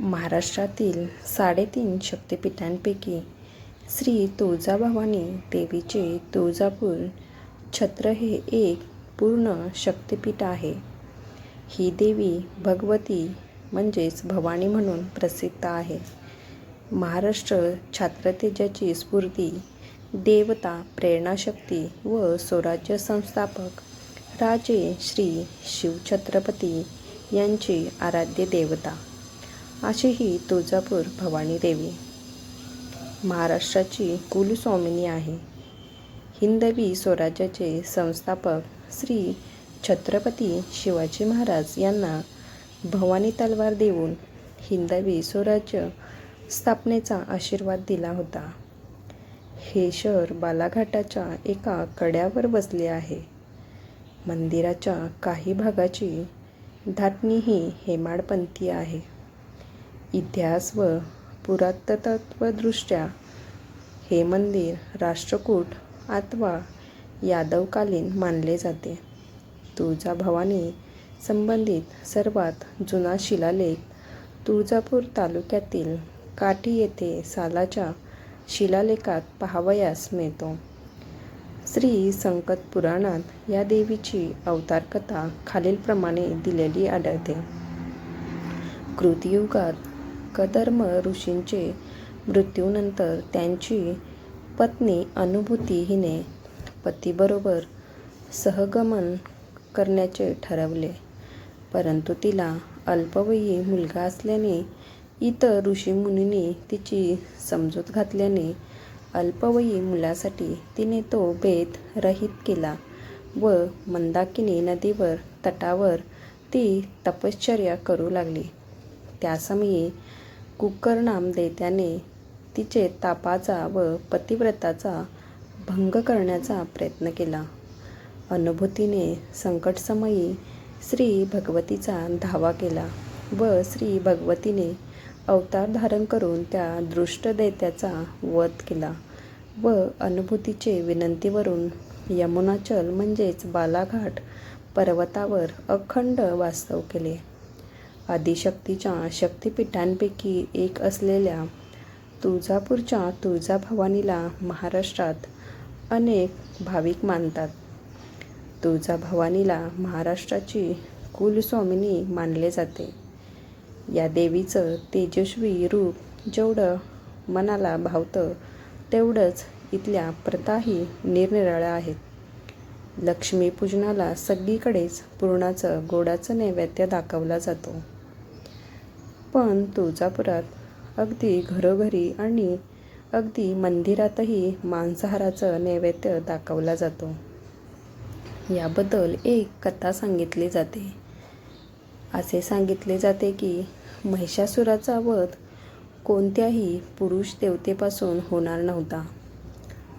महाराष्ट्रातील साडेतीन शक्तिपीठांपैकी श्री तुळजाभवानी देवीचे तुळजापूर छत्र हे एक पूर्ण शक्तिपीठ आहे. ही देवी भगवती म्हणजेच भवानी म्हणून प्रसिद्ध आहे. महाराष्ट्र छात्रतेजाची स्फूर्ती, देवता, प्रेरणाशक्ती व स्वराज्य संस्थापक राजे श्री शिवछत्रपती यांची आराध्य देवता अशी ही तुळजापूर भवानी देवी महाराष्ट्राची कुलस्वामिनी आहे. हिंदवी स्वराज्याचे संस्थापक श्री छत्रपती शिवाजी महाराज यांना भवानी तलवार देऊन हिंदवी स्वराज्य स्थापनेचा आशीर्वाद दिला होता. हे शहर बालाघाटाच्या एका कड्यावर वसले आहे. मंदिराच्या काही भागाची धाटणी ही हेमाडपंथी आहे. इतिहास व पुरातत्त्वदृष्ट्या हे मंदिर राष्ट्रकूट अथवा यादवकालीन मानले जाते. तुळजाभवानी संबंधित सर्वात जुना शिलालेख तुळजापूर तालुक्यातील काठी येथे सालाच्या शिलालेखात पाहावयास मिळतो. श्री संकत पुराणात या देवीची अवतारकथा खालीलप्रमाणे दिलेली आढळते. कृतयुगात कदर्म ऋषींचे मृत्यूनंतर त्यांची पत्नी अनुभूती हिने पतीबरोबर सहगमन करण्याचे ठरवले. परंतु तिला अल्पवयी मुलगा असल्याने इतर ऋषीमुनींनी तिची समजूत घातल्याने अल्पवयी मुलासाठी तिने तो बेत रहित केला व मंदाकिनी नदीवर तटावर ती तपश्चर्या करू लागली. त्यासमयी कुकरनाम दैत्याने तिचे तापाचा व पतिव्रताचा भंग करण्याचा प्रयत्न केला. अनुभूतीने संकटसमयी श्री भगवतीचा धावा केला व श्री भगवतीने अवतार धारण करून त्या दृष्ट दैत्याचा वध केला व अनुभूतीचे विनंतीवरून यमुनाचल म्हणजेच बालाघाट पर्वतावर अखंड वास्तव केले. आदिशक्तीच्या शक्तिपीठांपैकी एक असलेल्या तुळजापूरच्या तुळजाभवानीला महाराष्ट्रात अनेक भाविक मानतात. तुळजाभवानीला महाराष्ट्राची कुलस्वामिनी मानले जाते. या देवीचं तेजस्वी रूप जेवढं मनाला भावतं तेवढंच इथल्या प्रथाही निरनिराळ्या आहेत. लक्ष्मीपूजनाला सगळीकडेच पुरणाचं गोडाचं नैवेद्य दाखवला जातो. पण तुळजापुरात अगदी घरोघरी आणि अगदी मंदिरातही मांसाहाराचं नैवेद्य दाखवला जातो. याबद्दल एक कथा सांगितली जाते. असे सांगितले जाते की महिषासुराचा वध कोणत्याही पुरुष देवतेपासून होणार नव्हता.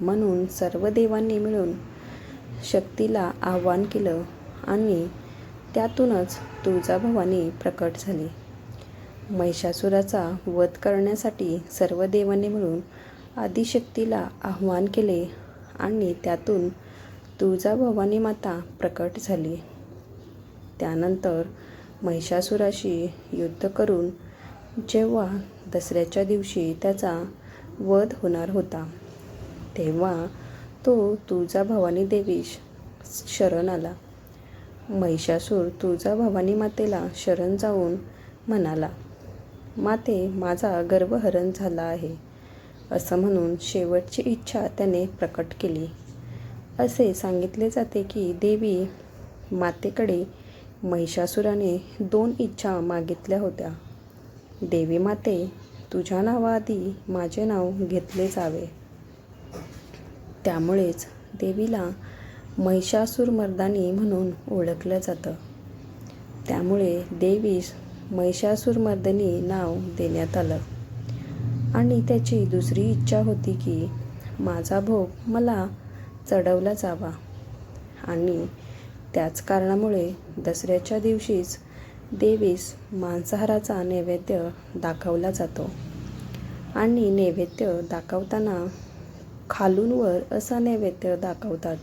म्हणून सर्व देवांनी मिळून शक्तीला आवाहन केलं आणि त्यातूनच तुळजाभवानी प्रकट झाली. महिषासुराचा वध करण्यासाठी सर्व देवाने मिळून आदिशक्तीला आवाहन केले आणि त्यातून तुळजाभवानीमाता प्रकट झाली. त्यानंतर महिषासुराशी युद्ध करून जेव्हा दसऱ्याच्या दिवशी त्याचा वध होणार होता तेव्हा तो तुळजाभवानी देवीश शरण आला. महिषासूर तुळजाभवानीमातेला शरण जाऊन म्हणाला, माते माझा गर्वहरण झाला आहे असं म्हणून शेवटची इच्छा त्याने प्रकट केली. असे सांगितले जाते की देवी मातेकडे महिषासुराने दोन इच्छा मागितल्या होत्या. देवी माते तुझ्या नावाआधी माझे नाव घेतले जावे. त्यामुळेच देवीला महिषासुरमर्दिनी म्हणून ओळखलं जातं. त्यामुळे देवीस महिषासुरमर्दिनी नाव देण्यात आलं. आणि त्याची दुसरी इच्छा होती की माझा भोग मला चढवला जावा आणि त्याच कारणामुळे दसऱ्याच्या दिवशीच देवीस मांसाहाराचा नैवेद्य दाखवला जातो आणि नैवेद्य दाखवताना खालून वर असा नैवेद्य दाखवतात.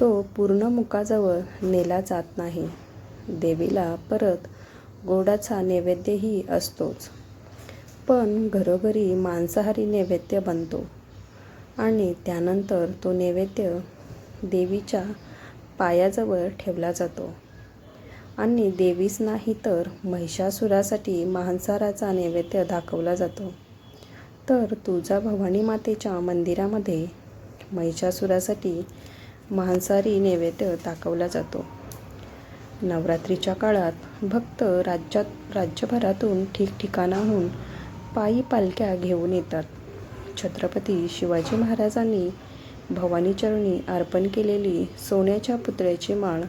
तो पूर्ण मुखाजवळ नेला जात नाही. देवीला परत गोडाचा नैवेद्यही असतोच. पण घरोघरी मांसाहारी नैवेद्य बनतो आणि त्यानंतर तो नैवेद्य देवीच्या पायाजवळ ठेवला जातो. आणि देवीच नाही तर महिषासुरासाठी मांसाहाराचा नैवेद्य दाखवला जातो. तर तुळजा भवानी मातेच्या मंदिरामध्ये महिषासुरासाठी मांसाहारी नैवेद्य दाखवला जातो. नवरात्रीच्या काळात भक्त राज्यात राज्यभरातून ठिकठिकाणाहून पायी पालख्या घेऊन येतात. छत्रपती शिवाजी महाराजांनी भवानीचरणी अर्पण केलेली सोन्याच्या पुतळ्याची माळ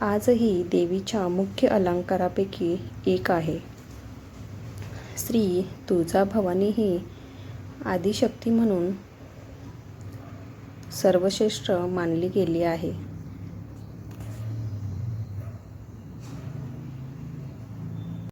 आजही देवीच्या मुख्य अलंकारापैकी एक आहे. श्री तुळजाभवानी ही आदिशक्ती म्हणून सर्वश्रेष्ठ मानली गेली आहे.